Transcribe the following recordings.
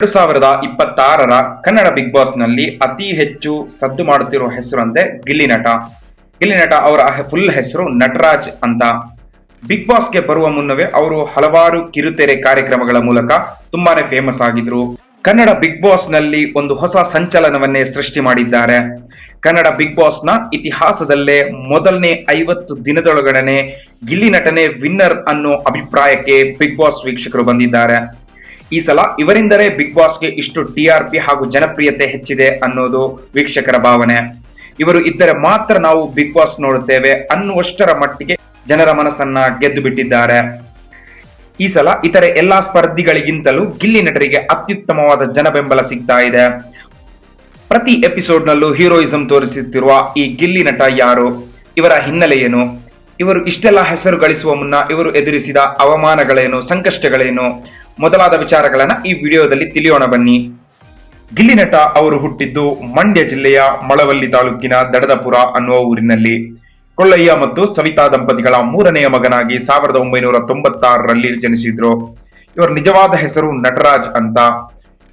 ಎರಡು ಸಾವಿರದ ಇಪ್ಪತ್ತಾರರ ಕನ್ನಡ ಬಿಗ್ ಬಾಸ್ನಲ್ಲಿ ಅತಿ ಹೆಚ್ಚು ಸದ್ದು ಮಾಡುತ್ತಿರುವ ಹೆಸರು ಅಂದ್ರೆ ಗಿಲ್ಲಿ ನಟ. ಗಿಲ್ಲಿ ನಟ ಅವರ ಫುಲ್ ಹೆಸರು ನಟರಾಜ್ ಅಂತ. ಬಿಗ್ ಬಾಸ್ಗೆ ಬರುವ ಮುನ್ನವೇ ಅವರು ಹಲವಾರು ಕಿರುತೆರೆ ಕಾರ್ಯಕ್ರಮಗಳ ಮೂಲಕ ತುಂಬಾನೇ ಫೇಮಸ್ ಆಗಿದ್ರು. ಕನ್ನಡ ಬಿಗ್ ಬಾಸ್ನಲ್ಲಿ ಒಂದು ಹೊಸ ಸಂಚಲನವನ್ನೇ ಸೃಷ್ಟಿ ಮಾಡಿದ್ದಾರೆ. ಕನ್ನಡ ಬಿಗ್ ಬಾಸ್ನ ಇತಿಹಾಸದಲ್ಲೇ ಮೊದಲನೇ ಐವತ್ತು ದಿನದೊಳಗಡೆ ಗಿಲ್ಲಿ ನಟನೆ ವಿನ್ನರ್ ಅನ್ನೋ ಅಭಿಪ್ರಾಯಕ್ಕೆ ಬಿಗ್ ಬಾಸ್ ವೀಕ್ಷಕರು ಬಂದಿದ್ದಾರೆ. ಈ ಸಲ ಇವರಿಂದಲೇ ಬಿಗ್ ಬಾಸ್ಗೆ ಇಷ್ಟು ಟಿ ಆರ್ ಪಿ ಹಾಗೂ ಜನಪ್ರಿಯತೆ ಹೆಚ್ಚಿದೆ ಅನ್ನೋದು ವೀಕ್ಷಕರ ಭಾವನೆ. ಇವರು ಇದ್ದರೆ ಮಾತ್ರ ನಾವು ಬಿಗ್ ಬಾಸ್ ನೋಡುತ್ತೇವೆ ಅನ್ನುವಷ್ಟರ ಮಟ್ಟಿಗೆ ಜನರ ಮನಸ್ಸನ್ನ ಗೆದ್ದು ಬಿಟ್ಟಿದ್ದಾರೆ. ಈ ಸಲ ಇತರೆ ಎಲ್ಲಾ ಸ್ಪರ್ಧಿಗಳಿಗಿಂತಲೂ ಗಿಲ್ಲಿ ನಟರಿಗೆ ಅತ್ಯುತ್ತಮವಾದ ಜನ ಬೆಂಬಲ ಸಿಗ್ತಾ ಇದೆ. ಪ್ರತಿ ಎಪಿಸೋಡ್ ನಲ್ಲೂ ಹೀರೋಯಿಸಂ ತೋರಿಸುತ್ತಿರುವ ಈ ಗಿಲ್ಲಿ ನಟ ಯಾರು? ಇವರ ಹಿನ್ನೆಲೆ ಏನು? ಇವರು ಇಷ್ಟೆಲ್ಲ ಹೆಸರು ಗಳಿಸುವ ಮುನ್ನ ಇವರು ಎದುರಿಸಿದ ಅವಮಾನಗಳೇನು, ಸಂಕಷ್ಟಗಳೇನು? ಮೊದಲಾದ ವಿಚಾರಗಳನ್ನ ಈ ವಿಡಿಯೋದಲ್ಲಿ ತಿಳಿಯೋಣ ಬನ್ನಿ. ಗಿಲ್ಲಿನಟ ಅವರು ಹುಟ್ಟಿದ್ದು ಮಂಡ್ಯ ಜಿಲ್ಲೆಯ ಮಳವಳ್ಳಿ ತಾಲೂಕಿನ ದಡದಪುರ ಅನ್ನುವ ಊರಿನಲ್ಲಿ. ಕೊಳ್ಳಯ್ಯ ಮತ್ತು ಸವಿತಾ ದಂಪತಿಗಳ ಮೂರನೆಯ ಮಗನಾಗಿ ಸಾವಿರದ ಒಂಬೈನೂರ ತೊಂಬತ್ತಾರರಲ್ಲಿ ಜನಿಸಿದ್ರು. ಇವರ ನಿಜವಾದ ಹೆಸರು ನಟರಾಜ್ ಅಂತ.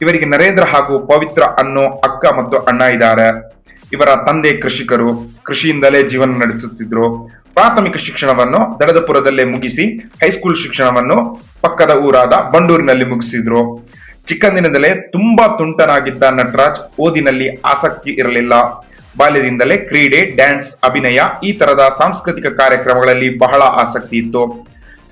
ಇವರಿಗೆ ನರೇಂದ್ರ ಹಾಗೂ ಪವಿತ್ರ ಅನ್ನೋ ಅಕ್ಕ ಮತ್ತು ಅಣ್ಣ ಇದ್ದಾರೆ. ಇವರ ತಂದೆ ಕೃಷಿಕರು ಕೃಷಿಯಿಂದಲೇ ಜೀವನ ನಡೆಸುತ್ತಿದ್ರು. ಪ್ರಾಥಮಿಕ ಶಿಕ್ಷಣವನ್ನು ದಡದಪುರದಲ್ಲೇ ಮುಗಿಸಿ ಹೈಸ್ಕೂಲ್ ಶಿಕ್ಷಣವನ್ನು ಪಕ್ಕದ ಊರಾದ ಬಂಡೂರಿನಲ್ಲಿ ಮುಗಿಸಿದ್ರು. ಚಿಕ್ಕಂದಿನಿಂದಲೇ ತುಂಬಾ ತುಂಟನಾಗಿದ್ದ ನಟರಾಜ್ ಓದಿನಲ್ಲಿ ಆಸಕ್ತಿ ಇರಲಿಲ್ಲ. ಬಾಲ್ಯದಿಂದಲೇ ಕ್ರೀಡೆ ಡ್ಯಾನ್ಸ್ ಅಭಿನಯ ಈ ತರದ ಸಾಂಸ್ಕೃತಿಕ ಕಾರ್ಯಕ್ರಮಗಳಲ್ಲಿ ಬಹಳ ಆಸಕ್ತಿ ಇತ್ತು.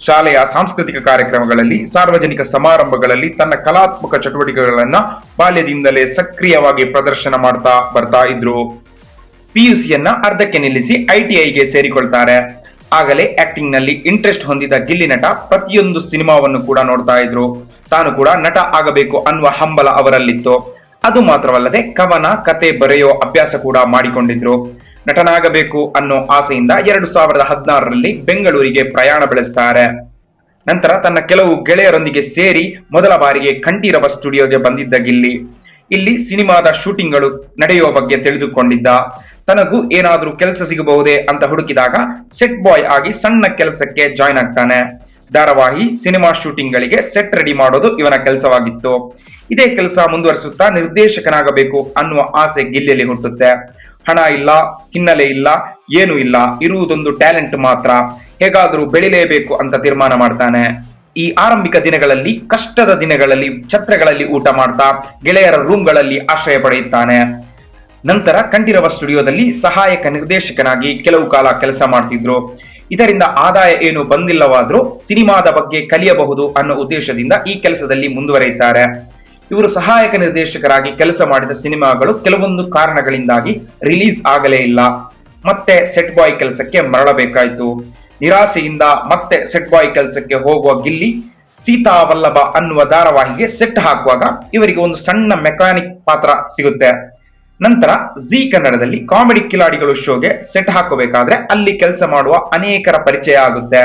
ಶಾಲೆಯ ಸಾಂಸ್ಕೃತಿಕ ಕಾರ್ಯಕ್ರಮಗಳಲ್ಲಿ, ಸಾರ್ವಜನಿಕ ಸಮಾರಂಭಗಳಲ್ಲಿ ತನ್ನ ಕಲಾತ್ಮಕ ಚಟುವಟಿಕೆಗಳನ್ನ ಬಾಲ್ಯದಿಂದಲೇ ಸಕ್ರಿಯವಾಗಿ ಪ್ರದರ್ಶನ ಮಾಡ್ತಾ ಬರ್ತಾ ಇದ್ರು. ಪಿಯುಸಿಯನ್ನ ಅರ್ಧಕ್ಕೆ ನಿಲ್ಲಿಸಿ ಐಟಿಐಗೆ ಸೇರಿಕೊಳ್ತಾರೆ. ಆಗಲೇ ಆಕ್ಟಿಂಗ್ನಲ್ಲಿ ಇಂಟ್ರೆಸ್ಟ್ ಹೊಂದಿದ ಗಿಲ್ಲಿ ನಟ ಪ್ರತಿಯೊಂದು ಸಿನಿಮಾವನ್ನು ಕೂಡ ನೋಡ್ತಾ ಇದ್ರು. ತಾನು ಕೂಡ ನಟ ಆಗಬೇಕು ಅನ್ನುವ ಹಂಬಲ ಅವರಲ್ಲಿತ್ತು. ಅದು ಮಾತ್ರವಲ್ಲದೆ ಕವನ, ಕತೆ, ಬರೆಯೋ ಅಭ್ಯಾಸ ಕೂಡ ಮಾಡಿಕೊಂಡಿದ್ರು. ನಟನಾಗಬೇಕು ಅನ್ನೋ ಆಸೆಯಿಂದ ಎರಡು ಸಾವಿರದ ಹದಿನಾರರಲ್ಲಿ ಬೆಂಗಳೂರಿಗೆ ಪ್ರಯಾಣ ಬೆಳೆಸ್ತಾರೆ. ನಂತರ ತನ್ನ ಕೆಲವು ಗೆಳೆಯರೊಂದಿಗೆ ಸೇರಿ ಮೊದಲ ಬಾರಿಗೆ ಕಂಠೀರವ ಸ್ಟುಡಿಯೋಗೆ ಬಂದಿದ್ದ ಗಿಲ್ಲಿ. ಇಲ್ಲಿ ಸಿನಿಮಾದ ಶೂಟಿಂಗ್ಗಳು ನಡೆಯುವ ಬಗ್ಗೆ ತಿಳಿದುಕೊಂಡಿದ್ದ. ತನಗೂ ಏನಾದರೂ ಕೆಲಸ ಸಿಗಬಹುದೇ ಅಂತ ಹುಡುಕಿದಾಗ ಸೆಟ್ ಬಾಯ್ ಆಗಿ ಸಣ್ಣ ಕೆಲಸಕ್ಕೆ ಜಾಯ್ನ್ ಆಗ್ತಾನೆ. ಧಾರಾವಾಹಿ, ಸಿನಿಮಾ ಶೂಟಿಂಗ್ಗಳಿಗೆ ಸೆಟ್ ರೆಡಿ ಮಾಡೋದು ಇವನ ಕೆಲಸವಾಗಿತ್ತು. ಇದೇ ಕೆಲಸ ಮುಂದುವರಿಸುತ್ತಾ ನಿರ್ದೇಶಕನಾಗಬೇಕು ಅನ್ನುವ ಆಸೆ ಗಿಲ್ಲಿಯಲ್ಲಿ ಹುಟ್ಟುತ್ತೆ. ಹಣ ಇಲ್ಲ, ಹಿನ್ನೆಲೆ ಇಲ್ಲ, ಏನು ಇಲ್ಲ, ಇರುವುದೊಂದು ಟ್ಯಾಲೆಂಟ್ ಮಾತ್ರ. ಹೇಗಾದರೂ ಬೆಳಿಲೇಬೇಕು ಅಂತ ತೀರ್ಮಾನ ಮಾಡ್ತಾನೆ. ಈ ಆರಂಭಿಕ ದಿನಗಳಲ್ಲಿ, ಕಷ್ಟದ ದಿನಗಳಲ್ಲಿ, ಛತ್ರಗಳಲ್ಲಿ ಊಟ ಮಾಡ್ತಾ, ಗೆಳೆಯರ ರೂಮ್ಗಳಲ್ಲಿ ಆಶ್ರಯ ಪಡೆಯುತ್ತಾನೆ. ನಂತರ ಕಂಠೀರವ ಸ್ಟುಡಿಯೋದಲ್ಲಿ ಸಹಾಯಕ ನಿರ್ದೇಶಕನಾಗಿ ಕೆಲವು ಕಾಲ ಕೆಲಸ ಮಾಡ್ತಿದ್ರು. ಇದರಿಂದ ಆದಾಯ ಏನು ಬಂದಿಲ್ಲವಾದ್ರೂ ಸಿನಿಮಾದ ಬಗ್ಗೆ ಕಲಿಯಬಹುದು ಅನ್ನೋ ಉದ್ದೇಶದಿಂದ ಈ ಕೆಲಸದಲ್ಲಿ ಮುಂದುವರಿಯುತ್ತಾರೆ. ಇವರು ಸಹಾಯಕ ನಿರ್ದೇಶಕರಾಗಿ ಕೆಲಸ ಮಾಡಿದ ಸಿನಿಮಾಗಳು ಕೆಲವೊಂದು ಕಾರಣಗಳಿಂದಾಗಿ ರಿಲೀಸ್ ಆಗಲೇ ಇಲ್ಲ. ಮತ್ತೆ ಸೆಟ್ ಬಾಯ್ ಕೆಲಸಕ್ಕೆ ಮರಳಬೇಕಾಯಿತು. ನಿರಾಸೆಯಿಂದ ಮತ್ತೆ ಸೆಟ್ ಬಾಯ್ ಕೆಲಸಕ್ಕೆ ಹೋಗುವ ಗಿಲ್ಲಿ ಸೀತಾ ವಲ್ಲಭ ಅನ್ನುವ ಧಾರಾವಾಹಿಗೆ ಸೆಟ್ ಹಾಕುವಾಗ ಇವರಿಗೆ ಒಂದು ಸಣ್ಣ ಮೆಕ್ಯಾನಿಕ್ ಪಾತ್ರ ಸಿಗುತ್ತೆ. ನಂತರ ಜಿ ಕನ್ನಡದಲ್ಲಿ ಕಾಮಿಡಿ ಕಿಲಾಡಿಗಳು ಶೋಗೆ ಸೆಟ್ ಹಾಕಬೇಕಾದ್ರೆ ಅಲ್ಲಿ ಕೆಲಸ ಮಾಡುವ ಅನೇಕರ ಪರಿಚಯ ಆಗುತ್ತೆ.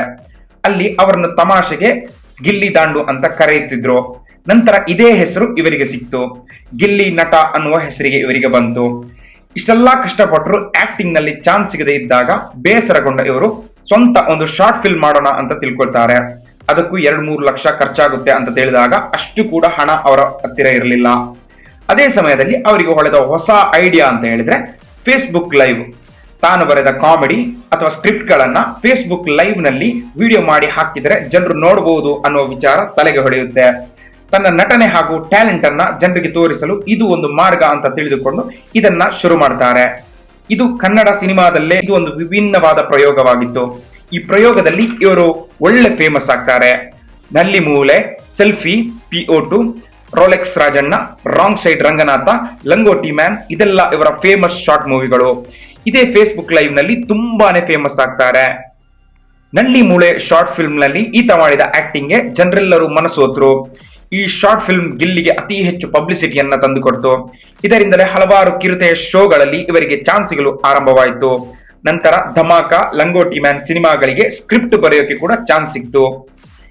ಅಲ್ಲಿ ಅವರನ್ನು ತಮಾಷೆಗೆ ಗಿಲ್ಲಿ ದಾಂಡು ಅಂತ ಕರೆಯುತ್ತಿದ್ರು. ನಂತರ ಇದೇ ಹೆಸರು ಇವರಿಗೆ ಸಿಕ್ತು. ಗಿಲ್ಲಿ ನಟ ಅನ್ನುವ ಹೆಸರಿಗೆ ಇವರಿಗೆ ಬಂತು. ಇಷ್ಟೆಲ್ಲಾ ಕಷ್ಟಪಟ್ಟರು ಆಕ್ಟಿಂಗ್ನಲ್ಲಿ ಚಾನ್ಸ್ ಸಿಗದೆ ಇದ್ದಾಗ ಬೇಸರಗೊಂಡ ಇವರು ಸ್ವಂತ ಒಂದು ಶಾರ್ಟ್ ಫಿಲ್ಮ್ ಮಾಡೋಣ ಅಂತ ತಿಳ್ಕೊಳ್ತಾರೆ. ಅದಕ್ಕೂ ಎರಡು ಮೂರು ಲಕ್ಷ ಖರ್ಚಾಗುತ್ತೆ ಅಂತ ತಿಳಿದಾಗ ಅಷ್ಟು ಕೂಡ ಹಣ ಅವರ ಹತ್ತಿರ ಇರಲಿಲ್ಲ. ಅದೇ ಸಮಯದಲ್ಲಿ ಅವರಿಗೆ ಹೊಳೆದ ಹೊಸ ಐಡಿಯಾ ಅಂತ ಹೇಳಿದ್ರೆ ಫೇಸ್ಬುಕ್ ಲೈವ್ ತಾನು ಬರೆದ ಕಾಮಿಡಿ ಅಥವಾ ಸ್ಕ್ರಿಪ್ಟ್ ಗಳನ್ನ ಫೇಸ್ಬುಕ್ ಲೈವ್ನಲ್ಲಿ ವಿಡಿಯೋ ಮಾಡಿ ಹಾಕಿದರೆ ಜನರು ನೋಡಬಹುದು ಅನ್ನುವ ವಿಚಾರ ತಲೆಗೆ ಹೊಳೆಯುತ್ತೆ ತನ್ನ ನಟನೆ ಹಾಗೂ ಟ್ಯಾಲೆಂಟ್ ಅನ್ನ ಜನರಿಗೆ ತೋರಿಸಲು ಇದು ಒಂದು ಮಾರ್ಗ ಅಂತ ತಿಳಿದುಕೊಂಡು ಇದನ್ನ ಶುರು ಮಾಡ್ತಾರೆ. ಇದು ಕನ್ನಡ ಸಿನಿಮಾದಲ್ಲೇ ಇದು ಒಂದು ವಿಭಿನ್ನವಾದ ಪ್ರಯೋಗವಾಗಿತ್ತು. ಈ ಪ್ರಯೋಗದಲ್ಲಿ ಇವರು ಒಳ್ಳೆ ಫೇಮಸ್ ಆಗ್ತಾರೆ. ನಲ್ಲಿ ಮೂಲೆ, selfie, P O two, Rolex Rajanna wrong side Ranganatha ಲಂಗೋಟಿ man ಇದೆಲ್ಲ ಇವರ ಫೇಮಸ್ ಶಾರ್ಟ್ ಮೂವಿಗಳು ಇದೇ ಫೇಸ್ಬುಕ್ ಲೈವ್ನಲ್ಲಿ ತುಂಬಾನೇ ಫೇಮಸ್ ಆಗ್ತಾರೆ. ನಳ್ಳಿ ಮೂಳೆ ಶಾರ್ಟ್ ಫಿಲ್ಮ್ನಲ್ಲಿ ಈತ ಮಾಡಿದ ಆಕ್ಟಿಂಗ್ಗೆ ಜನರೆಲ್ಲರೂ ಮನಸೋತ್ರು ಈ ಶಾರ್ಟ್ ಫಿಲ್ಮ್ ಗಿಲ್ಲಿಗೆ ಅತಿ ಹೆಚ್ಚು ಪಬ್ಲಿಸಿಟಿಯನ್ನ ತಂದುಕೊಡ್ತು ಇದರಿಂದಲೇ ಹಲವಾರು ಕಿರುತೆಯ ಶೋಗಳಲ್ಲಿ ಇವರಿಗೆ ಚಾನ್ಸ್ ಸಿಗಲು ಆರಂಭವಾಯಿತು. ನಂತರ ಧಮಾಕ, ಲಂಗೋಟಿ ಮ್ಯಾನ್ ಸಿನಿಮಾಗಳಿಗೆ ಸ್ಕ್ರಿಪ್ಟ್ ಬರೆಯೋಕೆ ಕೂಡ ಚಾನ್ಸ್ ಸಿಕ್ತು.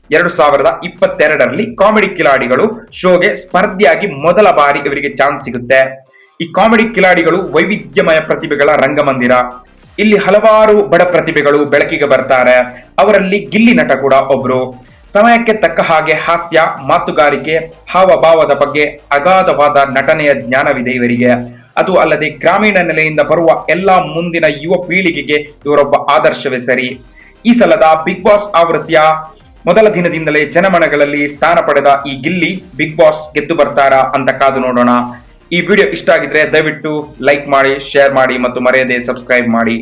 ಎರಡು ಸಾವಿರದ ಇಪ್ಪತ್ತೆರಡರಲ್ಲಿ ಕಾಮಿಡಿ ಕಿಲಾಡಿಗಳು ಶೋಗೆ ಸ್ಪರ್ಧಿಯಾಗಿ ಮೊದಲ ಬಾರಿ ಇವರಿಗೆ ಚಾನ್ಸ್ ಸಿಗುತ್ತೆ. ಈ ಕಾಮಿಡಿ ಕಿಲಾಡಿಗಳು ವೈವಿಧ್ಯಮಯ ಪ್ರತಿಭೆಗಳ ರಂಗಮಂದಿರ. ಇಲ್ಲಿ ಹಲವಾರು ಬಡ ಪ್ರತಿಭೆಗಳು ಬೆಳಕಿಗೆ ಬರ್ತಾರೆ. ಅವರಲ್ಲಿ ಗಿಲ್ಲಿ ನಟ ಕೂಡ ಒಬ್ರು. ಸಮಯಕ್ಕೆ ತಕ್ಕ ಹಾಗೆ ಹಾಸ್ಯ, ಮಾತುಗಾರಿಕೆ, ಹಾವಭಾವದ ಬಗ್ಗೆ ಅಗಾಧವಾದ ನಟನೆಯ ಜ್ಞಾನವಿದೆ ಇವರಿಗೆ. ಅದು ಅಲ್ಲದೆ ಗ್ರಾಮೀಣ ನೆಲೆಯಿಂದ ಬರುವ ಎಲ್ಲಾ ಮುಂದಿನ ಯುವ ಪೀಳಿಗೆಗೆ ಇವರೊಬ್ಬ ಆದರ್ಶವೇ ಸರಿ. ಈ ಸಲದ ಬಿಗ್ ಬಾಸ್ ಆವೃತ್ತಿಯ ಮೊದಲ ದಿನದಿಂದಲೇ ಜನಮನಗಳಲ್ಲಿ ಸ್ಥಾನ ಪಡೆದ ಈ ಗಿಲ್ಲಿ ಬಿಗ್ ಬಾಸ್ ಗೆದ್ದು ಬರ್ತಾರಾ ಅಂತ ಕಾದು ನೋಡೋಣ. ಈ ವಿಡಿಯೋ ಇಷ್ಟ ಆಗಿದ್ರೆ ದಯವಿಟ್ಟು ಲೈಕ್ ಮಾಡಿ, ಶೇರ್ ಮಾಡಿ ಮತ್ತು ಮರೆಯದೆ ಸಬ್ಸ್ಕ್ರೈಬ್ ಮಾಡಿ.